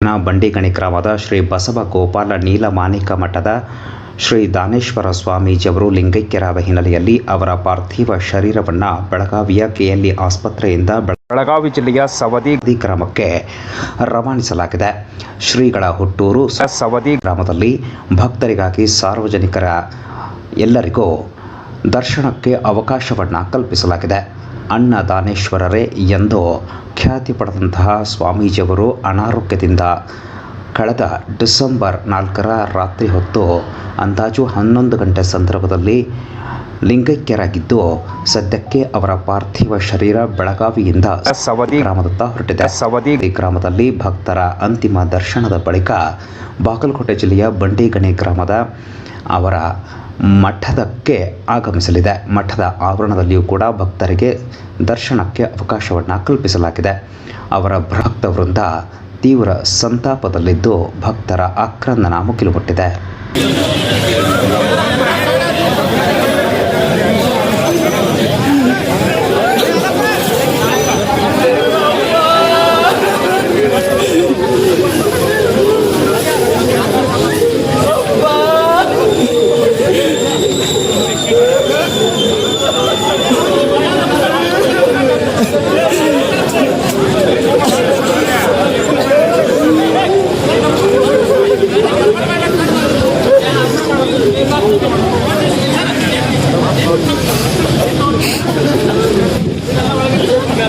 ನ ಬಂಡಿಗಣಿ ಗ್ರಾಮದ ಶ್ರೀ ಬಸವ ಗೋಪಾಲ ನೀಲಮಾಣಿಕ ಮಠದ ಶ್ರೀ ದಾನೇಶ್ವರ ಸ್ವಾಮೀಜಿಯವರು ಲಿಂಗೈಕ್ಯರಾದ ಹಿನ್ನೆಲೆಯಲ್ಲಿ ಅವರ ಪಾರ್ಥಿವ ಶರೀರವನ್ನು ಬೆಳಗಾವಿಯ ಕೆಎಲ್ಇ ಆಸ್ಪತ್ರೆಯಿಂದ ಬೆಳ- ಬೆಳಗಾವಿ ಜಿಲ್ಲೆಯ ಸವದಿ ಗ್ರಾಮಕ್ಕೆ ರವಾನಿಸಲಾಗಿದೆ. ಶ್ರೀಗಳ ಹುಟ್ಟೂರು ಸವದಿ ಗ್ರಾಮದಲ್ಲಿ ಭಕ್ತರಿಗಾಗಿ ಸಾರ್ವಜನಿಕರ ಎಲ್ಲರಿಗೂ ದರ್ಶನಕ್ಕೆ ಅವಕಾಶವನ್ನು ಕಲ್ಪಿಸಲಾಗಿದೆ. ಅನ್ನದಾನೇಶ್ವರರೇ ಎಂದು ಖ್ಯಾತಿ ಪಡೆದಂತಹ ಸ್ವಾಮೀಜಿಯವರು ಅನಾರೋಗ್ಯದಿಂದ ಕಳೆದ ಡಿಸೆಂಬರ್ ನಾಲ್ಕರ ರಾತ್ರಿ ಹೊತ್ತು ಅಂದಾಜು ಹನ್ನೊಂದು ಗಂಟೆ ಸಂದರ್ಭದಲ್ಲಿ ಲಿಂಗೈಕ್ಯರಾಗಿದ್ದು ಸದ್ಯಕ್ಕೆ ಅವರ ಪಾರ್ಥಿವ ಶರೀರ ಬೆಳಗಾವಿಯಿಂದ ಸವದಿ ಗ್ರಾಮದತ್ತ ಹೊರಟಿದೆ. ಸವದಿ ಗ್ರಾಮದಲ್ಲಿ ಭಕ್ತರ ಅಂತಿಮ ದರ್ಶನದ ಬಳಿಕ ಬಾಗಲಕೋಟೆ ಜಿಲ್ಲೆಯ ಬಂಡಿಗಣಿ ಗ್ರಾಮದ ಅವರ ಮಠದಕ್ಕೆ ಆಗಮಿಸಲಿದೆ. ಮಠದ ಆವರಣದಲ್ಲಿಯೂ ಕೂಡ ಭಕ್ತರಿಗೆ ದರ್ಶನಕ್ಕೆ ಅವಕಾಶವನ್ನು ಕಲ್ಪಿಸಲಾಗಿದೆ. ಅವರ ಭಕ್ತ ವೃಂದ ತೀವ್ರ ಸಂತಾಪದಲ್ಲಿದ್ದು ಭಕ್ತರ ಆಕ್ರಂದನ ಮುಗಿಲು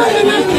Amin.